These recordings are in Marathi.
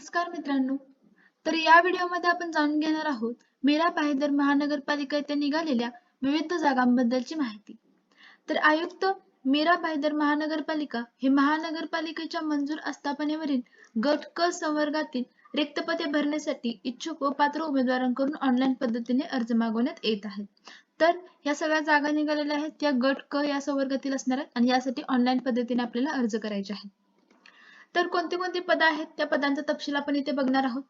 नमस्कार मित्रांनो. तर या व्हिडिओमध्ये आपण जाणून घेणार आहोत मेरा पायदर महानगरपालिका येथे निघालेल्या विविध जागांबद्दलची माहिती. तर आयुक्त मेरा पायदर महानगरपालिका हे महानगरपालिकेच्या मंजूर आस्थापनेवरील गट क संवर्गातील रिक्त पदे भरण्यासाठी इच्छुक व पात्र उमेदवारांकडून ऑनलाईन पद्धतीने अर्ज मागवण्यात येत आहेत. तर या सगळ्या जागा निघालेल्या आहेत त्या गट क या संवर्गातील असणार आहेत आणि यासाठी ऑनलाईन पद्धतीने आपल्याला अर्ज करायचे आहेत. तर कोणते कोणते पद आहेत? त्या पदांचा तपशील आपण इथे बघणार आहोत.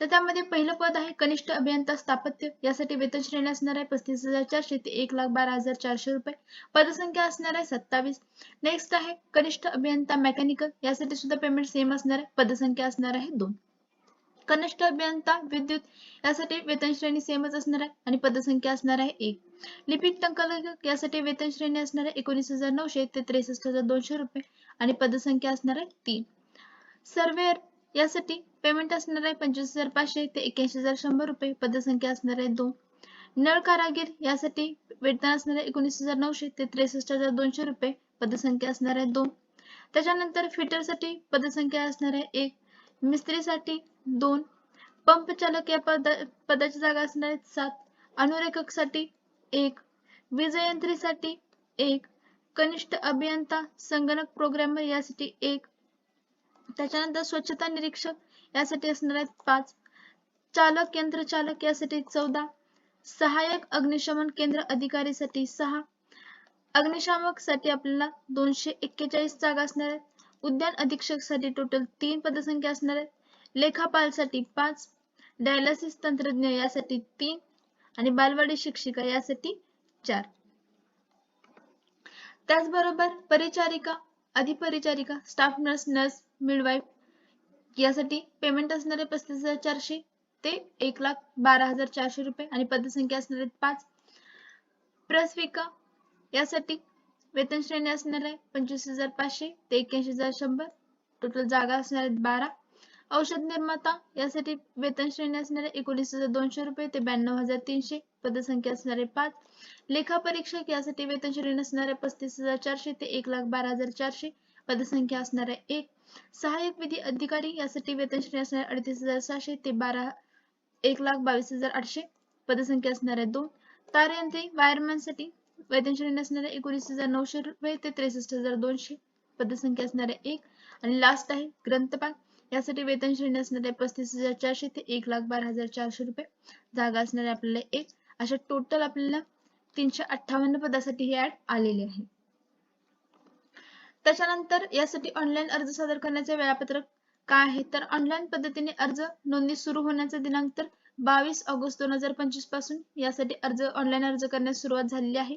तर त्यामध्ये पहिलं पद आहे कनिष्ठ अभियंता स्थापत्य. यासाठी वेतन श्रेणी असणार आहे पस्तीस हजार चारशे ते एक लाख बारा हजार चारशे रुपये. पदसंख्या असणार आहे सत्तावीस. नेक्स्ट आहे कनिष्ठ अभियंता मेकॅनिकल यासाठी सुद्धा पेमेंट सेम असणार आहे. पदसंख्या असणार आहे दोन. कनिष्ठ अभियंता विद्युत. यासाठी वेतन श्रेणी सेमच असणार आहे आणि पदसंख्या असणार आहे एक. लिपिक टंकलेखक यासाठी वेतन श्रेणी असणार आहे एकोणीस हजार नऊशे ते त्रेसष्ट हजार दोनशे रुपये आणि पदसंख्या असणार आहे तीन. सर्वेअर यासाठी पेमेंट असणार आहे पंचवीस हजार पाचशे ते एक्याऐंशी हजार शंभर रुपये पदसंख्या असणार आहे दोन. नळ कारागीर यासाठी वेतन असणार आहे एकोणीस हजार नऊशे ते त्रेसष्ट हजार दोनशे रुपये पदसंख्या असणार आहे दोन. त्याच्यानंतर फिटरसाठी पदसंख्या असणार आहे एक. मिस्त्रीसाठी दोन. पंप चालक या पद पदाची जागा असणार आहेत सात. अनुरेखकसाठी एक. वीजयंत्रीसाठी एक. कनिष्ठ अभियंता संगणक प्रोग्रॅमर यासाठी एक. त्याच्यानंतर स्वच्छता निरीक्षक यासाठी असणार आहेत पाच. चालक यंत्र चालक यासाठी चौदा. सहाय्यक अग्निशमन केंद्र अधिकारीसाठी सहा. अग्निशामकसाठी आपल्याला दोनशे एक्केचाळीस जागा असणार आहेत. उद्यान अधीक्षकसाठी टोटल तीन पदसंख्या असणार आहेत. लेखापाल साठी पाच. डायलिसिस तंत्रज्ञ यासाठी तीन. आणि बालवाडी शिक्षिका यासाठी चार. त्याचबरोबर परिचारिका अधिपरिचारिका स्टाफ नर्स नर्स मिडवाईफ यासाठी पेमेंट असणारे पस्तीस हजार चारशे ते एक लाख बारा हजार चारशे रुपये आणि पदसंख्या असणारे पाच. प्रसविका यासाठी वेतन श्रेणी असणार आहे पंचवीस हजार पाचशे ते एक्याऐंशी हजार शंभर. टोटल जागा असणार आहेत बारा. औषध निर्माता. यासाठी वेतन श्रेणी असणारे एकोणीस हजार दोनशे रुपये ते ब्याण्णव हजार तीनशे. पदसंख्या असणारे पाच. लेखा परीक्षक. यासाठी वेतन श्रेणी असणारे पस्तीस हजार चारशे ते एक लाख बारा हजार चारशे. पदसंख्या असणारे एक. सहाय्यक विधी अधिकारी यासाठी वेतन श्रेणी असणार अडतीस हजार सहाशे ते बारा एक लाख बावीस हजार आठशे पदसंख्या असणार आहे दोन तारयंत्री वायरमॅनसाठी वेतन श्रेणी असणार आहे एकोणीस हजार नऊशे रुपये ते त्रेसष्ट हजार दोनशे पदसंख्या असणार आहे एक आणि लास्ट आहे ग्रंथपाल. यासाठी वेतन श्रेणी असणार आहे पस्तीस हजार चारशे ते एक लाख बारा हजार चारशे रुपये जागा असणार आहे आपल्याला एक. अशा टोटल आपल्याला तीनशे अठ्ठावन्न पदासाठी हे ऍड आलेले आहे. त्याच्यानंतर यासाठी ऑनलाईन अर्ज सादर करण्याचे वेळापत्रक काय आहे? तर ऑनलाईन पद्धतीने अर्ज नोंदणी सुरू होण्याचा दिनांक तर बावीस ऑगस्ट दोन हजार पंचवीसपासून यासाठी अर्ज ऑनलाईन अर्ज करण्यास सुरुवात झालेली आहे.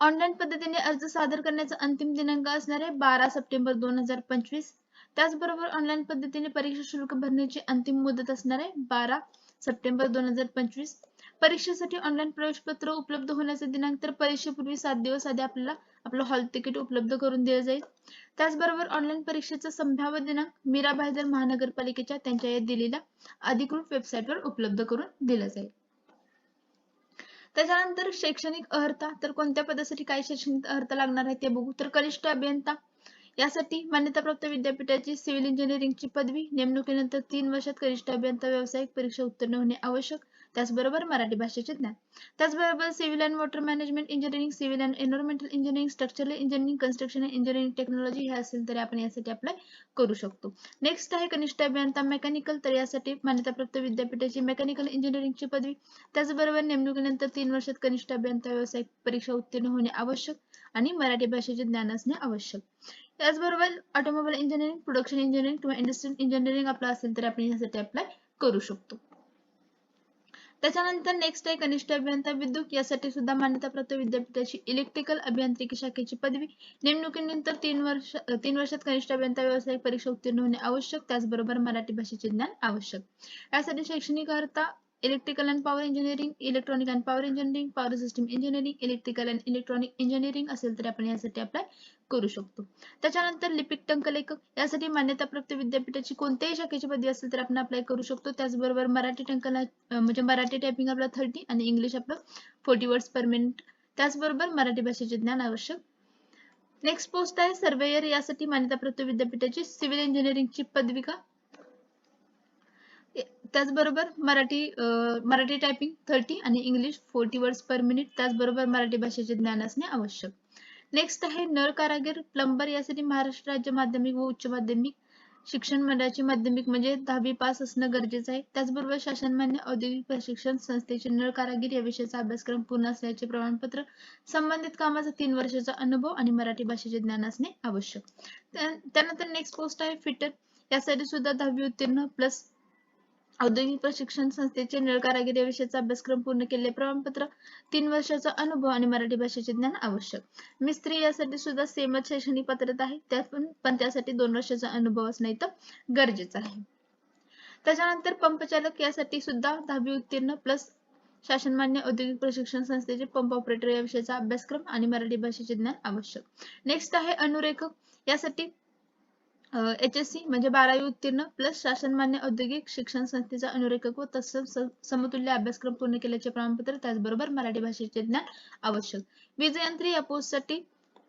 ऑनलाईन पद्धतीने अर्ज सादर करण्याचा अंतिम दिनांक असणार आहे बारा सप्टेंबर दोन हजार पंचवीस. त्याचबरोबर ऑनलाईन पद्धतीने परीक्षा शुल्क भरण्याची अंतिम मुदत असणार आहे बारा सप्टेंबर दोन हजार पंचवीस. परीक्षेसाठी ऑनलाईन प्रवेशपत्र उपलब्ध होण्याचा दिनांक तर परीक्षेपूर्वी सात दिवस आधी आपल्याला आपलं हॉल तिकीट उपलब्ध करून दिलं जाईल. त्याचबरोबर ऑनलाईन परीक्षेचा संभाव्य दिनांक मीरा भाईदर महानगरपालिकेच्या त्यांच्या या दिलेल्या अधिकृत वेबसाईटवर उपलब्ध करून दिला जाईल. त्याच्यानंतर शैक्षणिक अर्हता तर कोणत्या पदासाठी काय शैक्षणिक अर्हता लागणार आहे ते बघू. तर कनिष्ठ अभियंता यासाठी मान्यताप्राप्त विद्यापीठाची सिव्हिल इंजिनिअरिंगची पदवी नेमणुकीनंतर तीन वर्षात कनिष्ठ अभियंता व्यावसायिक परीक्षा उत्तीर्ण होणे आवश्यक त्याचबरोबर मराठी भाषेचे ज्ञान. त्याचबरोबर civil and water management engineering civil and environmental engineering structural engineering construction engineering technology हे असेल तरी आपण यासाठी अप्लाय करू शकतो. नेक्स्ट आहे कनिष्ठ अभियंता मेकॅनिकल तर यासाठी मान्यताप्राप्त विद्यापीठाची मेकॅनिकल इंजिनिअरिंगची पदवी. त्याचबरोबर नेमणुकीनंतर तीन वर्षात कनिष्ठ अभियंता व्यावसायिक परीक्षा उत्तीर्ण होणे आवश्यक आणि मराठी भाषेचे ज्ञान असणे आवश्यक. त्याचबरोबर ऑटोमोबाईल इंजिनिअरिंग प्रोडक्शन इंजिनिअरिंग किंवा इंडस्ट्रियल इंजिनिअरिंग आपलं असेल तर आपण यासाठी अप्लाय करू शकतो. त्याच्यानंतर नेक्स्ट आहे कनिष्ठ अभियंता विद्युत. यासाठी सुद्धा मान्यताप्राप्त विद्यापीठाची इलेक्ट्रिकल अभियांत्रिकी शाखेची पदवी. नेमणुकीनंतर तीन वर्ष तीन वर्षात कनिष्ठ अभियंता व्यावसायिक परीक्षा उत्तीर्ण होणे आवश्यक. त्याचबरोबर मराठी भाषेचे ज्ञान आवश्यक. यासाठी शैक्षणिक अर्हता electrical and power engineering electronic and power engineering power system engineering electrical and electronic engineering असेल तर आपण यासाठी अप्लाय करू शकतो. त्याच्यानंतर लिपिक टंकलेखक यासाठी मान्यताप्राप्त विद्यापीठाची कोणत्याही शाखेची पदवी असेल तर आपण अप्लाय करू शकतो. त्याचबरोबर मराठी टंकला म्हणजे मराठी टायपिंग आपलं थर्टी आणि इंग्लिश आपलं फोर्टी वर्ड्स पर मिनिट त्याचबरोबर मराठी भाषेचे ज्ञान आवश्यक. नेक्स्ट पोस्ट आहे सर्वेयर यासाठी मान्यताप्राप्त विद्यापीठाची सिव्हिल इंजिनिअरिंगची पदविका त्याचबरोबर मराठी मराठी टायपिंग थर्टी आणि English forty words per minute त्याचबरोबर मराठी भाषेचे ज्ञान असणे आवश्यक. नेक्स्ट आहे नळ कारागीर प्लंबर यासाठी महाराष्ट्र राज्य माध्यमिक व उच्च माध्यमिक शिक्षण मंडळाची माध्यमिक म्हणजे दहावी पास असणं गरजेचं आहे. त्याचबरोबर शासनमान्य औद्योगिक प्रशिक्षण संस्थेचे नळ कारागीर या विषयाचा अभ्यासक्रम पूर्ण असल्याचे प्रमाणपत्र संबंधित कामाचा तीन वर्षाचा अनुभव आणि मराठी भाषेचे ज्ञान असणे आवश्यक. त्यानंतर नेक्स्ट पोस्ट आहे फिटर यासाठी सुद्धा दहावी उत्तीर्ण प्लस औद्योगिक प्रशिक्षण संस्थेचे निळकारागिरी या विषयाचा अभ्यासक्रम पूर्ण केले प्रमाणपत्र तीन वर्षाचा अनुभव आणि मराठी भाषेचे ज्ञान आवश्यक. मिस्त्री यासाठी सुद्धा सेमच शैक्षणिक पात्रता आहे. त्यात पण पण त्यासाठी दोन वर्षाचा अनुभव असणे तर गरजेचं आहे. त्याच्यानंतर पंपचालक यासाठी सुद्धा दहावी उत्तीर्ण प्लस शासनमान्य औद्योगिक प्रशिक्षण संस्थेचे पंप ऑपरेटर या विषयाचा अभ्यासक्रम आणि मराठी भाषेचे ज्ञान आवश्यक. नेक्स्ट आहे अनुरेखक. यासाठी एच एस सी म्हणजे बारावी उत्तीर्ण प्लस शासनमान्य औद्योगिक शिक्षण संस्थेचा अनुरेखक व तसंच समतुल्य अभ्यासक्रम पूर्ण केल्याचे प्रमाणपत्र त्याचबरोबर मराठी भाषेचे ज्ञान आवश्यक. विजयंत्री या पोस्टसाठी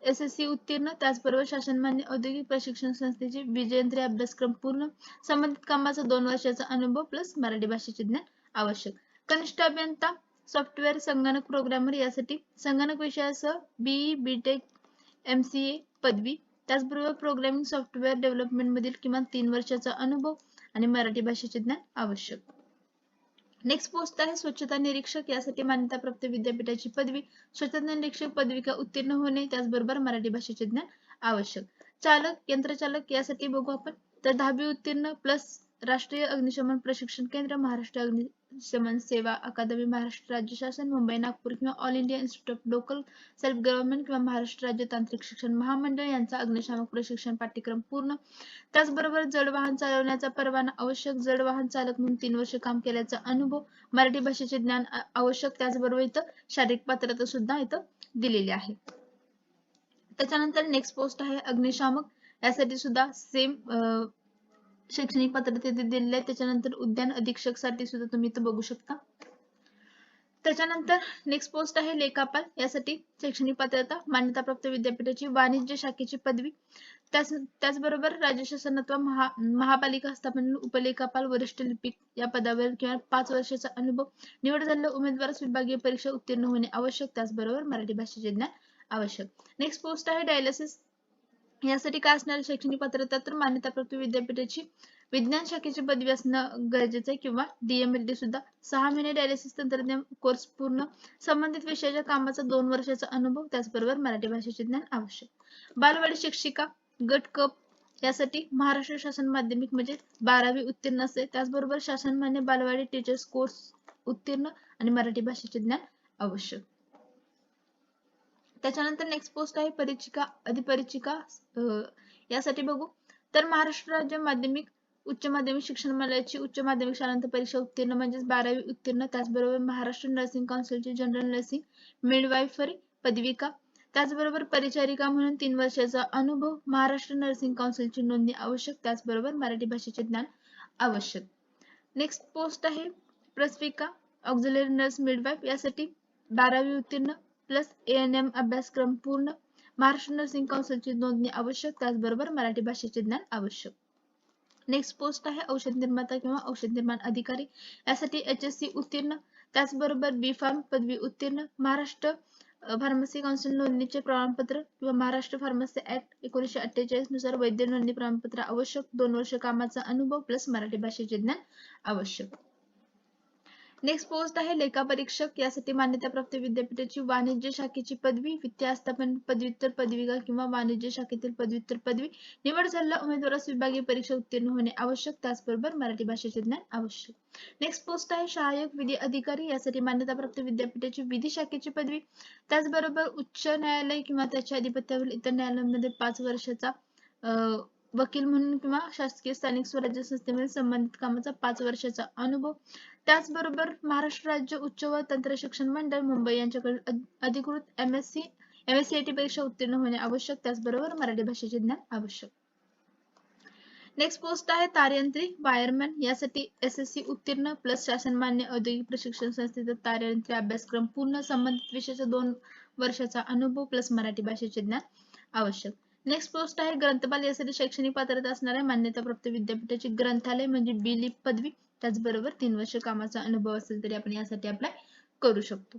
एस एस सी उत्तीर्ण त्याचबरोबर शासनमान्य औद्योगिक प्रशिक्षण संस्थेचे विजयंत्री अभ्यासक्रम पूर्ण संबंधित कामाचा दोन वर्षाचा अनुभव प्लस मराठी भाषेचे ज्ञान आवश्यक. कनिष्ठ अभियंता सॉफ्टवेअर संगणक प्रोग्रामर यासाठी संगणक विषयासह BE BTech M C A पदवी त्याचबरोबर प्रोग्रामिंग सॉफ्टवेअर डेव्हलपमेंट मधील किमान तीन वर्षाचा अनुभव आणि मराठी भाषेचे ज्ञान आवश्यक. नेक्स्ट पोस्ट आहे स्वच्छता निरीक्षक. यासाठी मान्यताप्राप्त विद्यापीठाची पदवी. स्वच्छता निरीक्षक पदविका उत्तीर्ण होणे त्याचबरोबर मराठी भाषेचे ज्ञान आवश्यक. चालक यंत्रचालक यासाठी बघू आपण. तर दहावी उत्तीर्ण प्लस राष्ट्रीय अग्निशमन प्रशिक्षण केंद्र महाराष्ट्र अग्निशमन सेवा अकादमी महाराष्ट्र राज्य शासन मुंबई नागपूर किंवा all India institute of local self government किंवा महाराष्ट्र राज्य तांत्रिक शिक्षण महामंडळ यांचा अग्निशामक प्रशिक्षण पाठ्यक्रम पूर्ण. त्याचबरोबर जड वाहन चालवण्याचा परवाना आवश्यक जड वाहन चालक म्हणून तीन वर्ष काम केल्याचा अनुभव मराठी भाषेचे ज्ञान आवश्यक त्याचबरोबर इथं शारीरिक पात्रता सुद्धा इथं दिलेली आहे. त्याच्यानंतर नेक्स्ट पोस्ट आहे अग्निशामक. यासाठी सुद्धा सेम शैक्षणिक पात्रते दिलेले आहे त्याच्यानंतर उद्यान अधीक्षकसाठी सुद्धा तुम्ही इथं बघू शकता. त्याच्यानंतर नेक्स्ट पोस्ट आहे लेखापाल. यासाठी शैक्षणिक पात्रता मान्यताप्राप्त विद्यापीठाची वाणिज्य शाखेची पदवी. त्याच त्याचबरोबर राज्यशासन अथवा महा महापालिका स्थापन उपलेखापाल वरिष्ठ लिपिक या पदावर किंवा पाच वर्षाचा अनुभव. निवड झालेल्या उमेदवारास विभागीय परीक्षा उत्तीर्ण होणे आवश्यक. त्याचबरोबर मराठी भाषेचे ज्ञान आवश्यक. नेक्स्ट पोस्ट आहे डायलिसिस यासाठी काय असणार शैक्षणिक पात्रता तर मान्यताप्राप्त विद्यापीठाची विज्ञान शाखेची पदवी असणं गरजेचं आहे किंवा डीएमएलडी सुद्धा. सहा महिने डायलिसिस तंत्रज्ञान कोर्स पूर्ण संबंधित विषयाच्या कामाचा दोन वर्षाचा अनुभव त्याचबरोबर मराठी भाषेचे ज्ञान आवश्यक. बालवाडी शिक्षिका गट कप यासाठी महाराष्ट्र शासन माध्यमिक म्हणजे बारावी उत्तीर्ण असते त्याचबरोबर शासन मान्य बालवाडी टीचर्स कोर्स उत्तीर्ण आणि मराठी भाषेचे ज्ञान आवश्यक. त्याच्यानंतर नेक्स्ट पोस्ट आहे परीक्षिका अधिपरीक्षिका यासाठी बघू. तर महाराष्ट्र राज्य माध्यमिक उच्च माध्यमिक शिक्षण मंडळाची उच्च माध्यमिक शाळांत परीक्षा उत्तीर्ण म्हणजेच बारावी उत्तीर्ण त्याचबरोबर महाराष्ट्र नर्सिंग काउन्सिलची जनरल नर्सिंग मिडवायफरी पदविका. त्याचबरोबर परिचारिका म्हणून तीन वर्षाचा अनुभव महाराष्ट्र नर्सिंग काउन्सिलची नोंदणी आवश्यक त्याचबरोबर मराठी भाषेचे ज्ञान आवश्यक. नेक्स्ट पोस्ट आहे प्रस्विका ऑक्झिलरी नर्स मिडवाईफ यासाठी बारावी उत्तीर्ण प्लस ए एन एम अभ्यासक्रम पूर्ण महाराष्ट्र नर्सिंग काउन्सिलची नोंदणी आवश्यक त्याचबरोबर मराठी भाषेचे ज्ञान आवश्यक. नेक्स्ट पोस्ट आहे औषध निर्माता किंवा औषध निर्माण अधिकारी. यासाठी एच एस सी उत्तीर्ण त्याचबरोबर बी फार्म पदवी उत्तीर्ण महाराष्ट्र फार्मसी काउन्सिल नोंदणीचे प्रमाणपत्र किंवा महाराष्ट्र फार्मसी ऍक्ट एकोणीशे अठ्ठेचाळीसनुसार वैद्य नोंदणी प्रमाणपत्र आवश्यक. दोन वर्ष कामाचा अनुभव प्लस मराठी भाषेचे ज्ञान आवश्यक. नेक्स्ट पोस्ट आहे लेखा परीक्षक यासाठी मान्यताप्राप्त विद्यापीठाची वाणिज्य शाखेची पदवी वित्तीय आस्थापन पदव्युत्तर पदविका किंवा वाणिज्य शाखेतील पदव्युत्तर पदवी. निवड झालेल्या उमेदवारास विभागीय परीक्षा उत्तीर्ण होणे आवश्यक त्याचबरोबर मराठी भाषेचे ज्ञान आवश्यक. नेक्स्ट पोस्ट आहे सहाय्यक विधी अधिकारी यासाठी मान्यताप्राप्त विद्यापीठाची विधी शाखेची पदवी. त्याचबरोबर उच्च न्यायालय किंवा त्याच्या अधिपत्यावरील इतर न्यायालयामध्ये पाच वर्षाचा अं, वकील म्हणून किंवा शासकीय स्थानिक स्वराज्य संस्थेमध्ये संबंधित कामाचा पाच वर्षाचा अनुभव. त्याचबरोबर महाराष्ट्र राज्य उच्च व तंत्र शिक्षण मंडळ मुंबई यांच्याकडे अधिकृत M S C M S C I T परीक्षा उत्तीर्ण होणे आवश्यक त्याचबरोबर मराठी भाषेचे ज्ञान आवश्यक. नेक्स्ट पोस्ट आहे तारयंत्री वायरमॅन. यासाठी एस एस सी उत्तीर्ण प्लस शासनमान्य औद्योगिक प्रशिक्षण संस्थेचा तारयंत्री अभ्यासक्रम पूर्ण संबंधित विषयाचा दोन वर्षाचा अनुभव प्लस मराठी भाषेचे ज्ञान आवश्यक. नेक्स्ट पोस्ट आहे ग्रंथपाल यासाठी शैक्षणिक पात्रता असणाऱ्या मान्यताप्राप्त विद्यापीठाची ग्रंथालय म्हणजे बिलिप पदवी. त्याचबरोबर तीन वर्ष कामाचा अनुभव असेल तरी आपण यासाठी अप्लाय करू शकतो.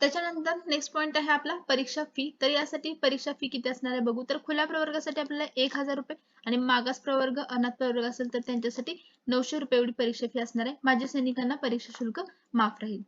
त्याच्यानंतर नेक्स्ट पॉइंट आहे आपला परीक्षा फी तर यासाठी परीक्षा फी किती असणार आहे बघू. तर खुल्या प्रवर्गासाठी आपल्याला एक हजार रुपये आणि मागास प्रवर्ग अनाथ प्रवर्ग असेल तर त्यांच्यासाठी नऊशे रुपये एवढी परीक्षा फी असणार आहे. माजी सैनिकांना परीक्षा शुल्क माफ राहील.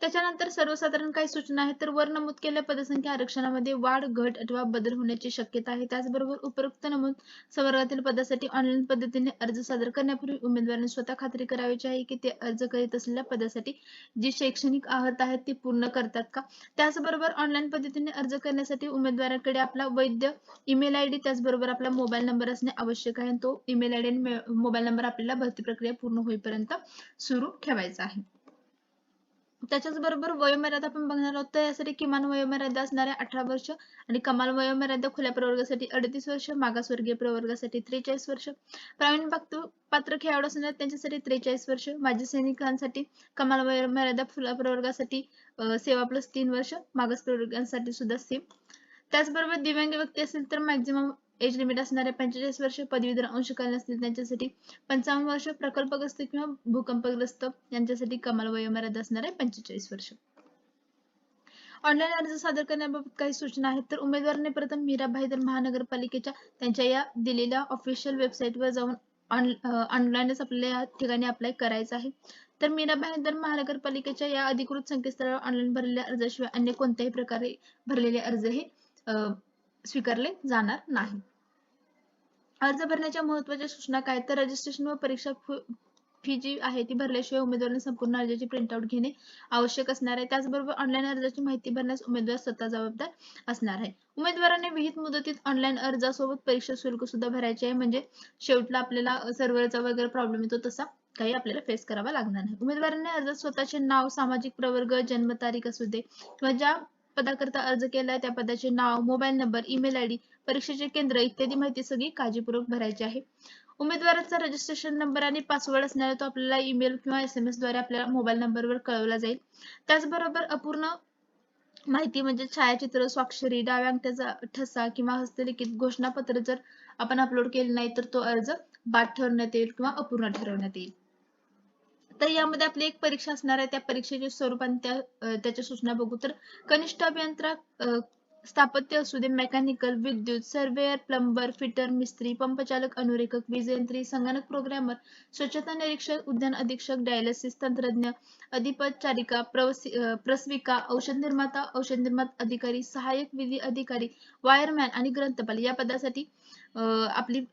त्याच्यानंतर सर्वसाधारण काही सूचना आहेत तर वर नमूद केलेल्या पदसंख्या आरक्षणामध्ये वाढ घट अथवा बदल होण्याची शक्यता आहे. त्याचबरोबर उपरोक्त नमूद संवर्गातील पदासाठी ऑनलाईन पद्धतीने अर्ज सादर करण्यापूर्वी उमेदवारांनी स्वतः खात्री करावीची आहे की ते अर्ज करीत असलेल्या पदासाठी जी शैक्षणिक अर्हता आहेत ती पूर्ण करतात का? त्याचबरोबर ऑनलाईन पद्धतीने अर्ज करण्यासाठी उमेदवाराकडे आपला वैध ईमेल आय डी त्याचबरोबर आपला मोबाईल नंबर असणे आवश्यक आहे. तो ईमेल आय डी आणि मोबाईल नंबर आपल्याला भरती प्रक्रिया पूर्ण होईपर्यंत सुरू ठेवायचा आहे. त्याच्याच बरोबर वयोमर्यादा आपण बघणार आहोत. तर यासाठी किमान वयोमर्यादा असणार आहे अठरा वर्ष आणि कमाल वयोमर्यादा खुल्या प्रवर्गासाठी अडतीस वर्ष मागासवर्गीय प्रवर्गासाठी त्रेचाळीस वर्ष. प्रावीण पात्र पात्र खेळाडू असणार त्यांच्यासाठी त्रेचाळीस वर्ष. माजी सैनिकांसाठी कमाल वयोमर्यादा खुल्या प्रवर्गासाठी सेवा प्लस तीन वर्ष. मागास प्रवर्गांसाठी सुद्धा सेम त्याचबरोबर दिव्यांग व्यक्ती असेल तर मॅक्झिमम एज लिमिट असणारे पंचेचाळीस वर्ष पदवीधर अंशकालीन असतील त्यांच्यासाठी पंचावन्न वर्ष प्रकल्पग्रस्त किंवा भूकंपग्रस्त यांच्यासाठी कमाल वयोमर्यादा असणार आहे पंचेचाळीस वर्ष. ऑनलाईन अर्ज सादर करण्याबाबत काही सूचना आहेत तर उमेदवाराने प्रथम मीरा भाईदर महानगरपालिकेच्या त्यांच्या या दिलेल्या ऑफिशियल वेबसाईटवर जाऊन ऑनलाईनच आपल्याला या ठिकाणी अप्लाय करायचं आहे. तर मीरा भाईदर महानगरपालिकेच्या या अधिकृत संकेतस्थळावर ऑनलाईन भरलेल्या अर्जाशिवाय अन्य कोणत्याही प्रकारे भरलेले अर्ज हे स्वीकारले जाणार नाही. अर्ज भरण्याच्या महत्त्वाच्या सूचना काय? तर रजिस्ट्रेशन व परीक्षा फी जी आहे ती भरल्याशिवाय उमेदवाराने संपूर्ण अर्जाची प्रिंटआउट घेणे आवश्यक असणार आहे. त्याचबरोबर ऑनलाईन अर्जाची माहिती भरण्यास उमेदवार स्वतः जबाबदार असणार आहे. उमेदवारांनी विहित मुदतीत ऑनलाईन अर्जासोबत परीक्षा शुल्क सुद्धा भरायचे आहे. म्हणजे शेवटला आपल्याला सर्व्हरचा वगैरे प्रॉब्लेम येतो तसा काही आपल्याला फेस करावा लागणार नाही. उमेदवारांनी अर्जात स्वतःचे नाव सामाजिक प्रवर्ग जन्मतारीख असू दे किंवा ज्या पदाकरता अर्ज केलाय त्या पदाचे नाव mobile number email I D परीक्षेचे केंद्र इत्यादी माहिती सगळी काळजीपूर्वक भरायची आहे. उमेदवाराचा रजिस्ट्रेशन नंबर आणि पासवर्ड असणारा तो आपल्याला ईमेल किंवा एस एम एसद्वारे आपल्याला मोबाईल नंबरवर कळवला जाईल. त्याचबरोबर अपूर्ण माहिती म्हणजे छायाचित्र स्वाक्षरी डाव्या अंगठ्याचा ठसा किंवा हस्तलिखित घोषणापत्र जर आपण अपलोड केले नाही तर तो अर्ज बाद ठरवण्यात येईल किंवा अपूर्ण ठरवण्यात येईल. तर यामध्ये आपली एक परीक्षा असणार आहे. त्या परीक्षेचे स्वरूप आणि त्या त्याच्या सूचना बघू. तर कनिष्ठ अभियंत्रा स्थापत्य असू दे मेकॅनिकल विद्युत सर्वेअर प्लंबर फिटर मिस्त्री पंपचालक अनुरेखक वीजयंत्री संगणक प्रोग्रॅमर स्वच्छता निरीक्षक उद्यान अधीक्षक डायलिसिस तंत्रज्ञ अधिपचारिका प्रसविका औषध निर्माता औषध निर्माता अधिकारी सहाय्यक विधी अधिकारी वायरमॅन आणि ग्रंथपाल. या पदासाठी आपली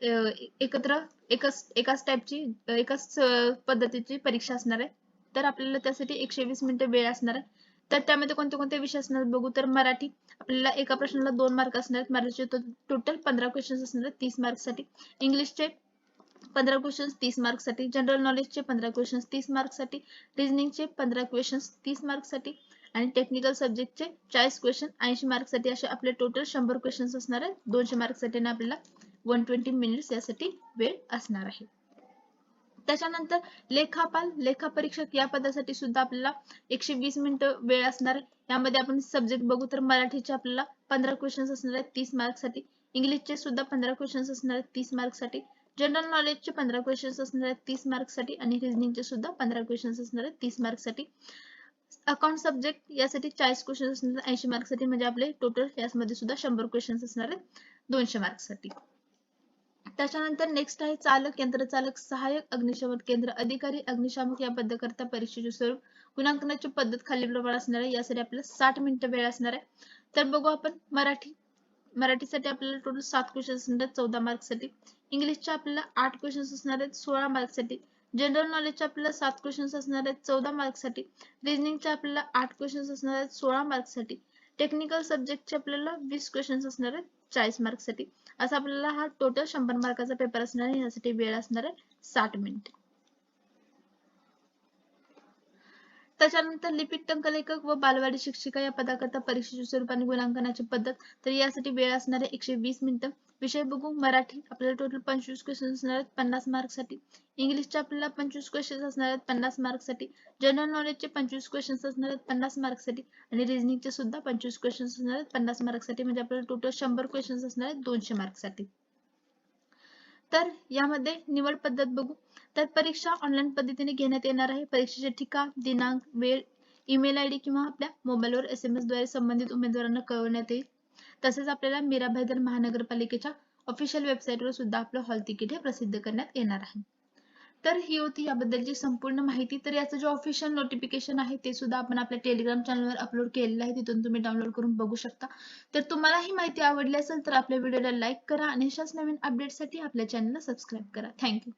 एकत्र एकच एकाच टाईपची एकाच पद्धतीची परीक्षा असणार आहे. तर आपल्याला त्यासाठी एकशे वीस मिनिटे वेळ असणार आहे. तर त्यामध्ये कोणते कोणते विषय असणार बघू. तर मराठी आपल्याला एका प्रश्नाला दोन मार्क असणार आहेत. मराठीचे टोटल पंधरा क्वेश्चन असणार आहेत तीस मार्कसाठी इंग्लिशचे पंधरा क्वेश्चन्स तीस मार्कसाठी जनरल नॉलेजचे पंधरा क्वेश्चन्स तीस मार्कसाठी रिजनिंगचे पंधरा क्वेश्चन्स तीस मार्कसाठी आणि टेक्निकल सब्जेक्टचे चाळीस क्वेश्चन ऐंशी मार्कसाठी असे आपले टोटल शंभर क्वेश्चन्स असणार आहेत. दोनशे मार्कसाठी आपल्याला वन ट्वेंटी मिनिट्स यासाठी वेळ असणार आहे. त्याच्यानंतर लेखापाल लेखा परीक्षक या पदासाठी सुद्धा आपल्याला एकशे वीस मिनिटं वेळ असणार आहे. यामध्ये आपण सब्जेक्ट बघू तर मराठीचे आपल्याला पंधरा क्वेश्चन्स असणार आहेत तीस मार्कसाठी इंग्लिशचे सुद्धा पंधरा क्वेश्चन असणार आहेत तीस मार्कसाठी जनरल नॉलेजचे पंधरा क्वेश्चन्स असणार आहेत तीस मार्क्ससाठी आणि रिझनिंगचे सुद्धा पंधरा क्वेश्चन्स असणार आहेत तीस मार्क्ससाठी अकाउंट सब्जेक्ट यासाठी चाळीस क्वेश्चन असणार ऐंशी मार्कसाठी म्हणजे आपले टोटल यामध्ये सुद्धा शंभर क्वेश्चन्स असणार आहेत दोनशे मार्कसाठी त्याच्यानंतर नेक्स्ट आहे चालक यंत्रचालक सहाय्यक अग्निशमन केंद्र अधिकारी अग्निशामक या पदाकरता परीक्षेचे स्वरूप. गुणांकनाची पद्धत खालीलप्रमाणे असणार आहे यासाठी आपल्याला साठ मिनिटं वेळ असणार आहे. तर बघू आपण मराठी मराठीसाठी आपल्याला टोटल सात क्वेश्चन असणार आहेत चौदा मार्क्ससाठी इंग्लिशच्या आपल्याला आठ क्वेश्चन असणार आहेत सोळा मार्क्ससाठी जनरल नॉलेजचे आपल्याला सात क्वेश्चन असणार आहेत चौदा मार्क्ससाठी रिजनिंगच्या आपल्याला आठ क्वेश्चन असणार आहेत सोळा मार्क्ससाठी टेक्निकल सब्जेक्टचे आपल्याला वीस क्वेश्चन असणार आहेत चाळीस मार्क्ससाठी असा आपल्याला हा टोटल शंभर मार्काचा पेपर असणार आहे यासाठी वेळ असणार आहे साठ मिनिट त्याच्यानंतर लिपिक टंकलेखक व बालवाडी शिक्षिका या पदाकरता परीक्षेच्या स्वरूपाने गुणांकनाची पद्धत तर यासाठी वेळ असणार आहे एकशे वीस मिनिटं विषय बघू मराठी आपल्याला टोटल पंचवीस क्वेश्चन असणार आहेत पन्नास मार्कसाठी इंग्लिशचे आपल्याला पंचवीस क्वेश्चन असणार आहेत पन्नास मार्कसाठी जनरल नॉलेजचे पंचवीस क्वेश्चन असणार आहेत पन्नास मार्कसाठी आणि रिजनिंगचे सुद्धा पंचवीस क्वेश्चन असणार आहेत पन्नास मार्कसाठी म्हणजे आपल्याला टोटल शंभर क्वेश्चन असणार आहेत दोनशे मार्क्ससाठी तर यामध्ये निवड पद्धत बघू. तर परीक्षा ऑनलाईन पद्धतीने घेण्यात येणार आहे. परीक्षेचे ठिकाण दिनांक वेळ ईमेल आय डी किंवा आपल्या मोबाईलवर एस एम एसद्वारे संबंधित उमेदवारांना कळवण्यात येईल. तसेच आपल्याला मीराभाईदर महानगरपालिकेच्या ऑफिशियल वेबसाईटवर सुद्धा आपलं हॉल तिकीट हे प्रसिद्ध करण्यात येणार आहे. तर ही होती याबद्दलची संपूर्ण माहिती. तर याचं जे ऑफिशियल नोटिफिकेशन आहे ते सुद्धा आपण आपल्या टेलिग्राम चॅनलवर अपलोड केलेलं आहे. तिथून तुम्ही डाउनलोड करून बघू शकता. तर तुम्हाला ही माहिती आवडली असेल तर आपल्या व्हिडिओला लाईक करा आणि अशाच नवीन अपडेटसाठी आपल्या चॅनलला सबस्क्राईब करा. थँक्यू